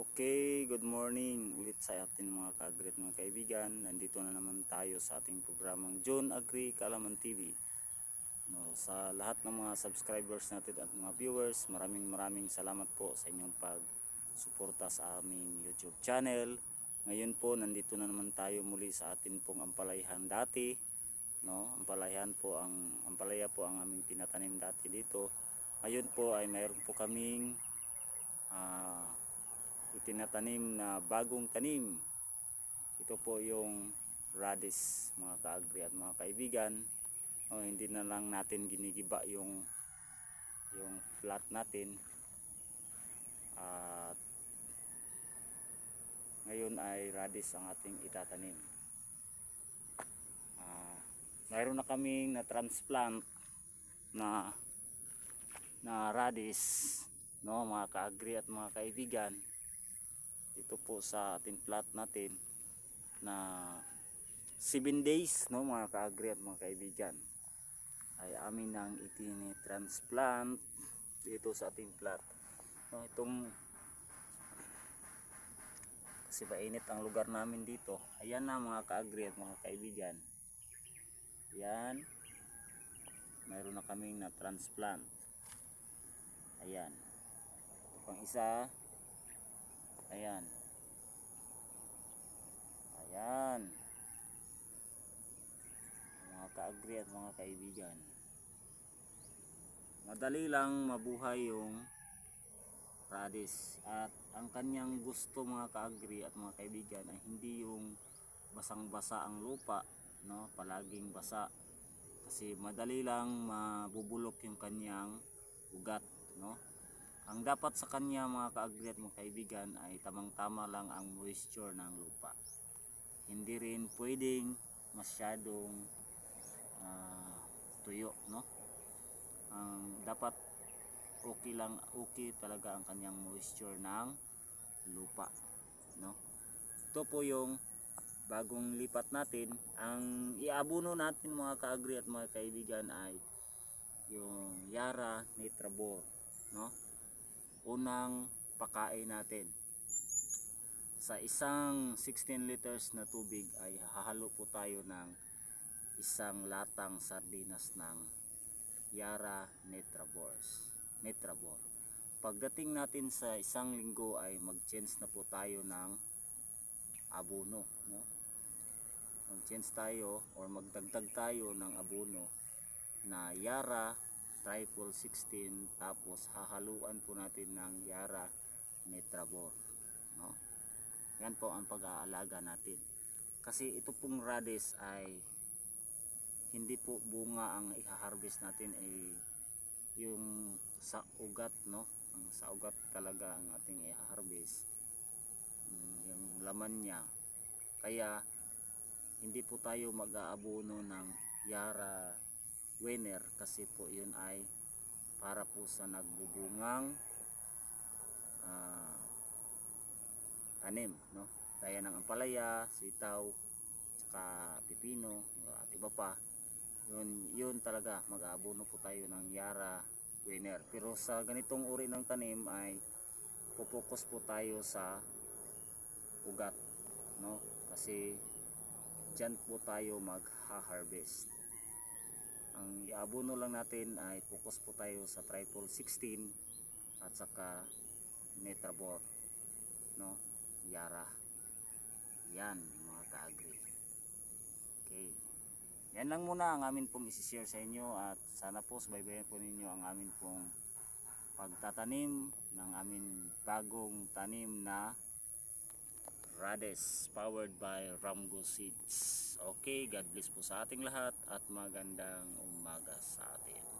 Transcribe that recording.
Okay, good morning ulit sa ating mga ka-agri at mga kaibigan. Nandito na naman tayo sa ating programang John Agri Kalaman TV. No, sa lahat ng mga subscribers natin at mga viewers, maraming maraming salamat po sa inyong pag-suporta sa aming YouTube channel. Ngayon po, nandito na naman tayo muli sa atin pong ampalayahan dati. No, ampalayahan po ang ampalaya po ang aming pinatanim dati dito. Ngayon po ay mayroon po kaming ah, itinatanim na bagong tanim. Ito po yung radish mga kaagri at mga kaibigan. O, hindi na lang natin ginigiba yung yung flat natin. At ngayon ay radish ang ating itatanim. Ah, mayroon na kaming na transplant na na radish no mga kaagri at mga kaibigan dito po sa ating plot natin na 7 days no mga kaagri at mga kaibigan. Ay amin nang itini-transplant dito sa ating plot. No itong kasi mainit ang lugar namin dito. Ayan na mga kaagri at mga kaibigan. Yan mayroon na kaming na transplant ayan. Ito pang isa Ayan. Ayan. Mga kaagri at mga kaibigan. Madali lang mabuhay yung radish at ang kanyang gusto mga kaagri at mga kaibigan ay hindi yung basang-basa ang lupa, no? Palaging basa. Kasi madali lang mabubulok yung kanyang ugat, no? Ang dapat sa kanya mga kaagri at mga kaibigan ay tamang-tama lang ang moisture ng lupa. Hindi rin pwedeng masyadong ah, tuyo, no? Ang dapat okay lang, okay talaga ang kanyang moisture ng lupa, no? Ito po yung bagong lipat natin. Ang iabuno natin mga kaagri at mga kaibigan ay yung Yara Nitrabor, no? Unang pakain natin. Sa isang 16 liters na tubig ay hahalo po tayo ng isang latang sardinas ng Yara Netrabors. Netrabor. Pagdating natin sa isang linggo ay mag-change na po tayo ng abono. No? Mag-change tayo or magdagdag tayo ng abono na Yara triple 16 tapos hahaluan po natin ng Yara Netrabor no? yan po ang pag-aalaga natin. Kasi ito pong radish ay hindi po bunga ang iha-harvest natin ay yung sa ugat no? Ang sa ugat talaga ang ating iha-harvest Mm, yung laman niya. Kaya hindi po tayo mag-aabono ng Yara winner kasi po yun ay para po sa nagbubungang ah, tanim no? Gaya ng ampalaya, sitaw saka pipino at iba pa. Yun, yun talaga mag-aabono po tayo ng Yara winner. Pero sa ganitong uri ng tanim ay pupokus po tayo sa ugat no? Kasi dyan po tayo mag-harvest ang iabono lang natin ay focus po tayo sa triple 16 at saka netrabor no? Yara. Yan mga kaagri. Okay. Yan lang muna ang amin pong isi-share sa inyo at sana po subaybayan po ninyo ang amin pong pagtatanim ng amin bagong tanim na Rades powered by Ramgo Seeds. Okay, God bless po sa ating lahat at magandang umaga sa atin.